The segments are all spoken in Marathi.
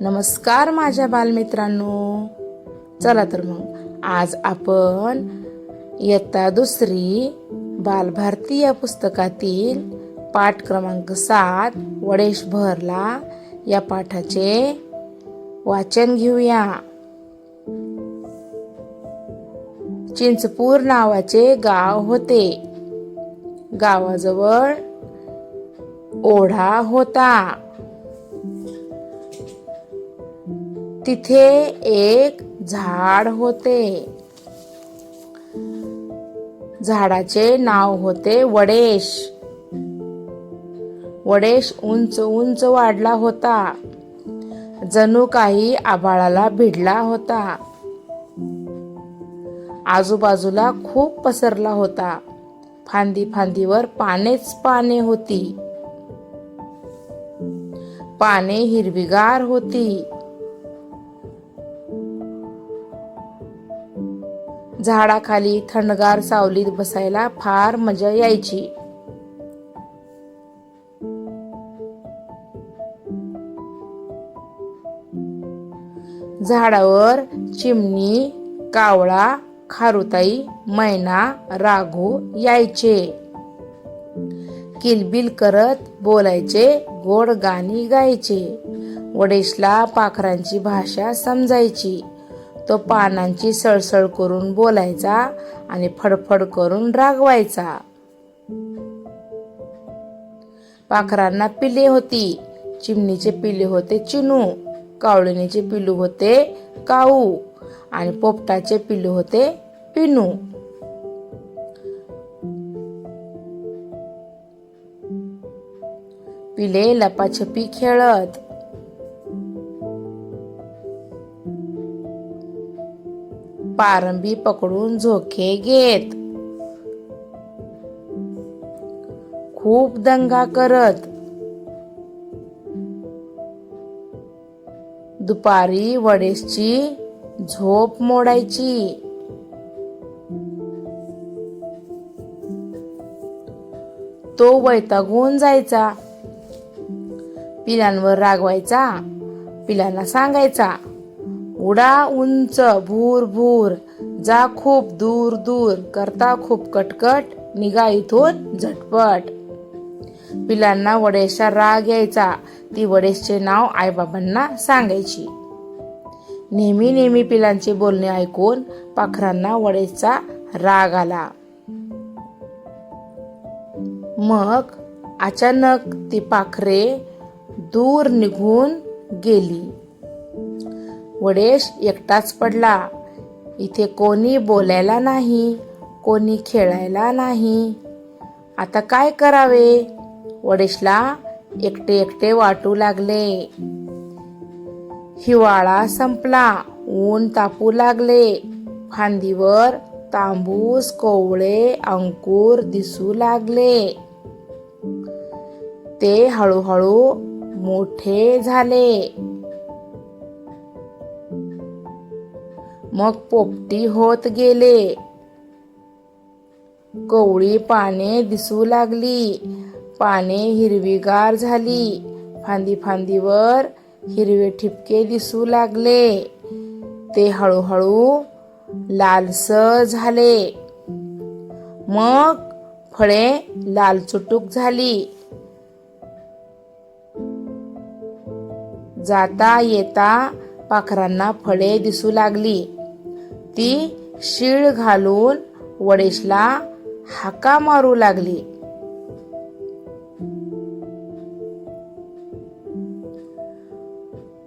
नमस्कार माझ्या बालमित्रांनो. चला तर मग आज आपण इयत्ता दुसरी बालभारती या पुस्तकातील पाठ क्रमांक सात वडेश भरला या पाठाचे वाचन घेऊया. चिंचपूर नावाचे गाव होते. गावाजवळ ओढा होता. तिथे एक झाड होते. झाडाचे नाव होते वडेश. वडेश उंच उंच वाढला होता. जणू काही आभाळाला भिडला होता. आजूबाजूला खूप पसरला होता. फांदी फांदीवर पानेच पाने होती. पाने हिरवीगार होती. झाडाखाली थंडगार सावलीत बसायला फार मजा यायची. झाडावर चिमणी कावळा खारुताई मैना राघू यायचे. किलबिल करत बोलायचे गोड गाणी गायचे. वडेशला पाखरांची भाषा समजायची. तो पानांची सळसळ करून बोलायचा आणि फडफड करून रागवायचा. पाखरांना पिले होती. चिमणीचे पिले होते चिनू कावळणीचे पिलू होते काऊ आणि पोपटाचे पिलू होते पिनू. पिले लपाछपी खेळत. पारंबी पकडून झोके घेत. खूप दंगा करत. दुपारी वडेसची झोप मोडायची. तो वैतागून जायचा. पिलांवर रागवायचा. पिलांना सांगायचा. उडा उंच भूर भूर. जा खूप दूर दूर. करता खूप कटकट. निघा इथून झटपट. पिलांना वडेशचा राग यायचा. ती वडेशचे नाव आईबाबांना सांगायची. नेहमी नेहमी पिलांचे बोलणे ऐकून पाखरांना वडेचा राग आला. मग अचानक ती पाखरे दूर निघून गेली. वडेश एकटाच पडला. इथे कोणी बोलायला नाही कोणी खेळायला नाही. आता काय करावे? वडेशला एकटे एकटे वाटू लागले. हिवाळा संपला ऊन तापू लागले. फांदीवर तांबूस कोवळे अंकुर दिसू लागले. ते हळूहळू मोठे झाले. मग पोपटी होत गेले. कवळी पाने दिसू लागली. पाने हिरवीगार झाली. फांदी फांदीवर हिरवे ठिपके दिसू लागले. ते हळूहळू लालसर झाले. मग फळे लालचुटूक झाली. जाता येता पाखरांना फळे दिसू लागली. ती शिळ घालून वडेशला हाका मारू लागली.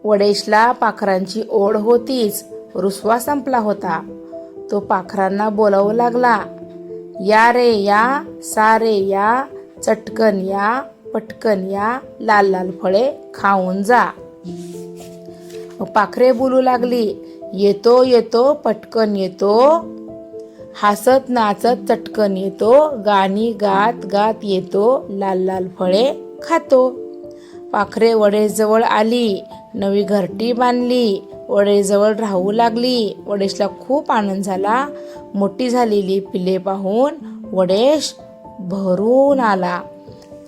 वडेशला पाखरांची ओढ होतीच रुसवा संपला होता. तो पाखरांना बोलावू लागला या रे या सारे या चटकन या पटकन या लाल लाल फळे खाऊन जा. पाखरे बोलू लागली येतो येतो पटकन येतो. हसत नाचत चटकन येतो. गाणी गात गात येतो. लाल लाल फळे खातो. पाखरे वडेजवळ आली. नवी घरटी बांधली. वडेजवळ राहू लागली. वडेशला खूप आनंद झाला. मोठी झालेली पिले पाहून वडेश भरून आला.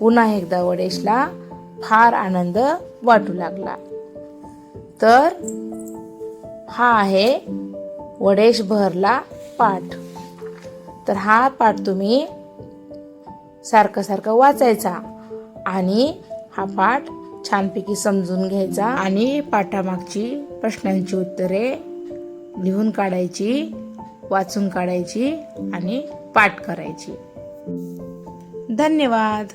पुन्हा एकदा वडेशला फार आनंद वाटू लागला. तर हा आहे वडेश भरला पाठ. तर हा पाठ तुम्ही सारखं सारखं वाचायचा आणि हा पाठ छानपैकी समजून घ्यायचा आणि पाठामागची प्रश्नांची उत्तरे लिहून काढायची वाचून काढायची आणि पाठ करायची. धन्यवाद.